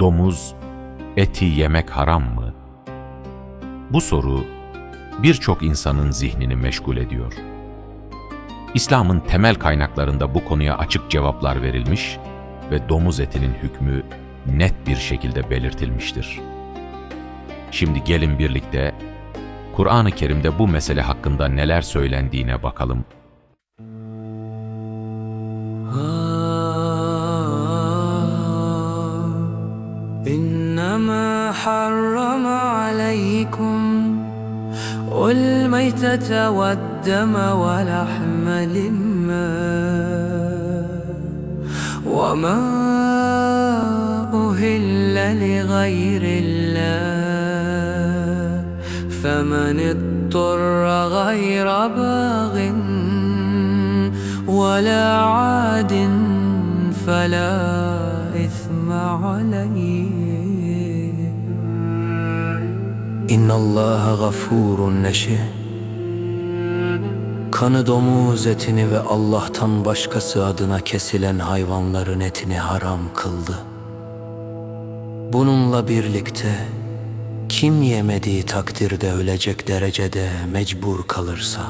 domuz, eti yemek haram mı? Bu soru birçok insanın zihnini meşgul ediyor. İslam'ın temel kaynaklarında bu konuya açık cevaplar verilmiş ve domuz etinin hükmü net bir şekilde belirtilmiştir. Şimdi gelin birlikte Kur'an-ı Kerim'de bu mesele hakkında neler söylendiğine bakalım. حرم عليكم الميتة والدم ولحم الإماء وما أهل لغير الله فمن اضطر غير باغ ولا عاد فلا إثم عليه İnna Allaha gafurun Kanı domuz etini ve Allah'tan başkası adına kesilen hayvanların etini haram kıldı. Bununla birlikte kim yemediği takdirde ölecek derecede mecbur kalırsa,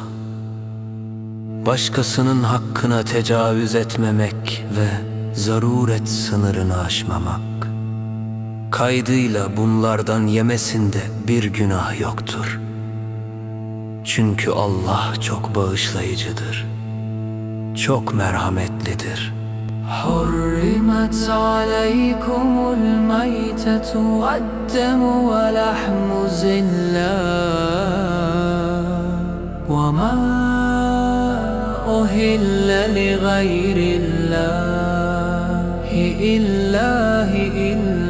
başkasının hakkına tecavüz etmemek ve zaruret sınırını aşmamak, Kaydıyla bunlardan yemesinde bir günah yoktur. Çünkü Allah çok bağışlayıcıdır. Çok merhametlidir. حرمت عليكم الميتة والدم ولحم الزلام وما أهل لغير الله إله إلا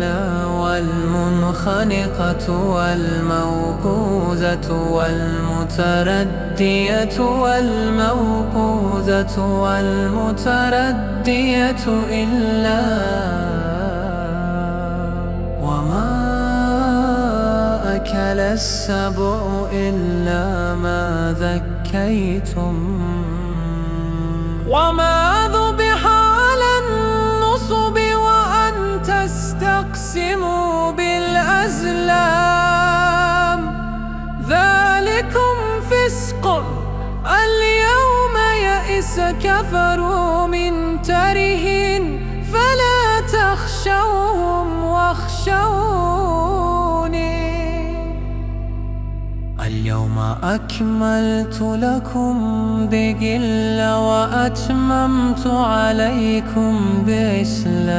والمنخنقة والموقوذة والمتردية والموقوذة والمتردية إلا وما أكل السبع إلا ما ذكيتم وما ذبح بالأزلام ذلكم فسق. اليوم يئس كفروا من ترهن فلا تخشوهم واخشوني. اليوم أكملت لكم بقل وأتممت عليكم بإسلام.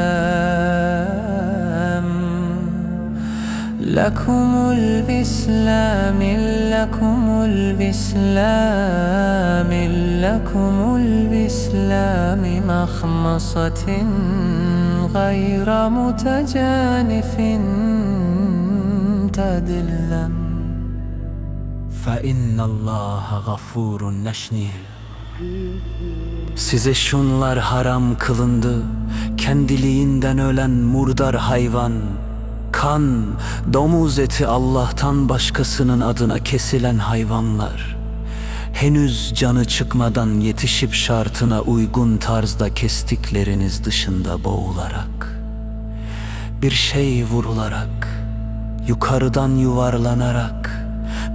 لكم البسلام لكم البسلام لكم البسلام مخمصة غير متجانف تدلًا فَاِنَّ اللّٰهَ غَفُورٌ نَشْنِيرٌ Size şunlar haram kılındı, kendiliğinden ölen murdar hayvan, kan, domuz eti Allah'tan başkasının adına kesilen hayvanlar, henüz canı çıkmadan yetişip şartına uygun tarzda kestikleriniz dışında boğularak, bir şey vurularak, yukarıdan yuvarlanarak,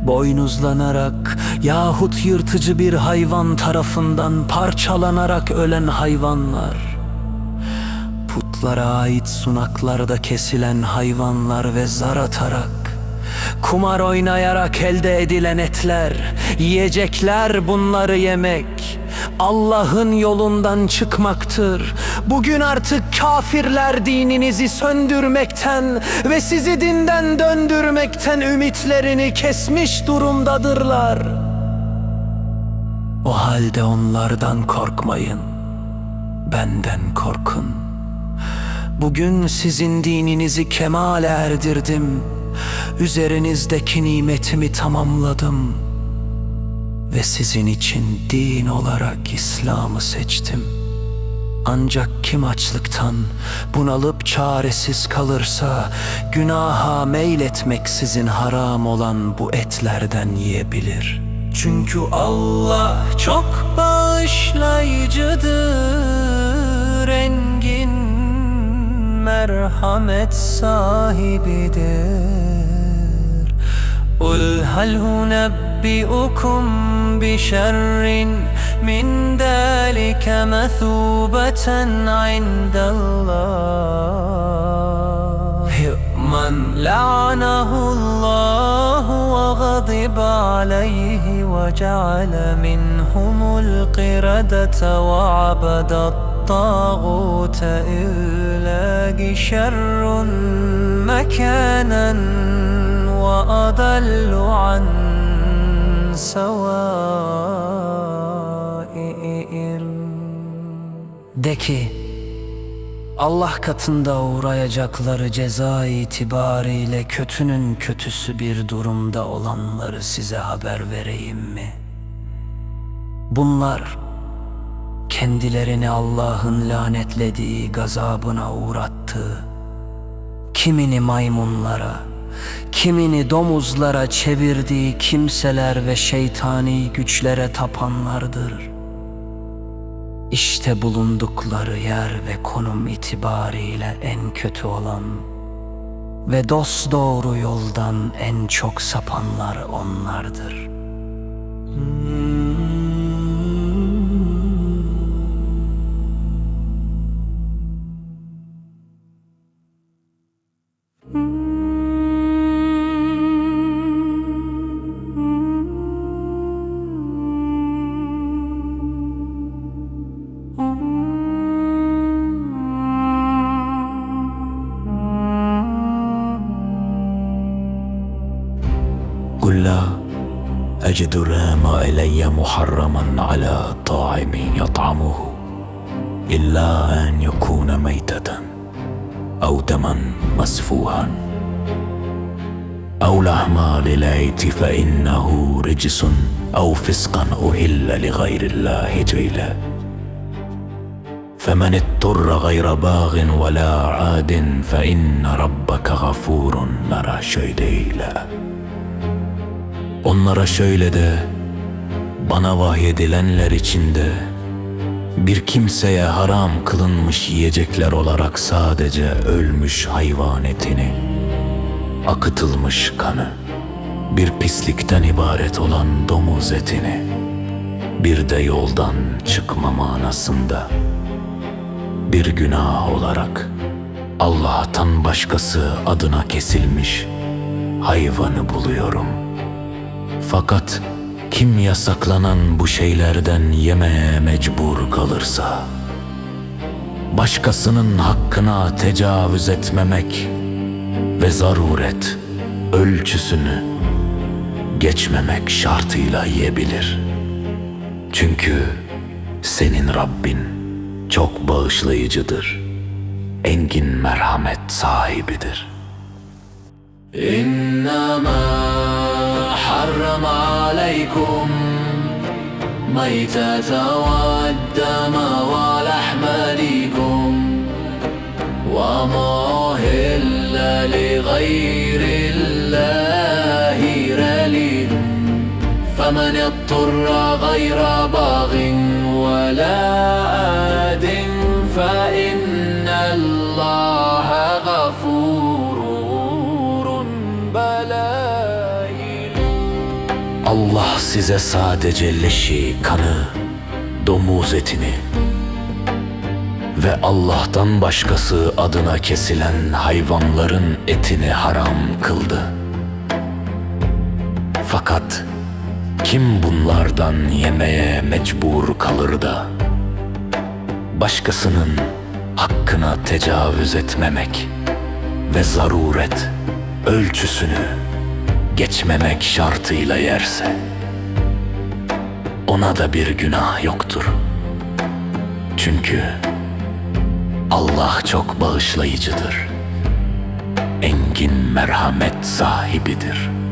boynuzlanarak yahut yırtıcı bir hayvan tarafından parçalanarak ölen hayvanlar, putlara ait sunaklarda kesilen hayvanlar ve zar atarak, kumar oynayarak elde edilen etler, yiyecekler bunları yemek, Allah'ın yolundan çıkmaktır. Bugün artık kafirler dininizi söndürmekten ve sizi dinden döndürmekten ümitlerini kesmiş durumdadırlar. O halde onlardan korkmayın. Benden korkun. Bugün sizin dininizi kemale erdirdim. Üzerinizdeki nimetimi tamamladım ve sizin için din olarak İslam'ı seçtim. Ancak kim açlıktan bunalıp çaresiz kalırsa günaha meyletmeksizin haram olan bu etlerden yiyebilir. Çünkü Allah çok bağışlayıcıdır, merhamet sahibidir قل هل هنبئكم بشر من ذلك مثوبة عند الله من لعنه الله وغضب عليه وجعل منهم القردة وعبد الطاغوت إلاق شر مكانا وأضل عن سواء De ki Allah katında uğrayacakları ceza itibariyle kötünün kötüsü bir durumda olanları size haber vereyim mi? Bunlar kendilerini Allah'ın lanetlediği gazabına uğrattığı, kimini maymunlara, kimini domuzlara çevirdiği kimseler ve şeytani güçlere tapanlardır. İşte bulundukları yer ve konum itibariyle en kötü olan ve dost doğru yoldan en çok sapanlar onlardır. أجد رام إلي محرما على طاعم يطعمه إلا أن يكون ميتة أو دما مسفوحا أو لحم للعيت فإنه رجس أو فسقا أهل لغير الله جيلا. فمن اضطر غير باغ ولا عاد فإن ربك غفور نرى شيديلا Onlara şöyle de, bana vahyedilenler içinde bir kimseye haram kılınmış yiyecekler olarak sadece ölmüş hayvan etini, akıtılmış kanı, bir pislikten ibaret olan domuz etini, bir de yoldan çıkma manasında bir günah olarak Allah'tan başkası adına kesilmiş hayvanı buluyorum.'' Fakat kim yasaklanan bu şeylerden yemeye mecbur kalırsa, başkasının hakkına tecavüz etmemek ve zaruret ölçüsünü geçmemek şartıyla yiyebilir. Çünkü senin Rabbin çok bağışlayıcıdır, engin merhamet sahibidir. İnnemâ حرم عليكم. ميتة والدم ولحم ديكم وما لغير الله رلي فمن اضطر غير باغ ولا آد فإن الله غفور Allah size sadece leşi, kanı, domuz etini ve Allah'tan başkası adına kesilen hayvanların etini haram kıldı. Fakat kim bunlardan yemeye mecbur kalır da başkasının hakkına tecavüz etmemek ve zaruret ölçüsünü geçmemek şartıyla yerse ona da bir günah yoktur. Çünkü Allah çok bağışlayıcıdır. Engin merhamet sahibidir.''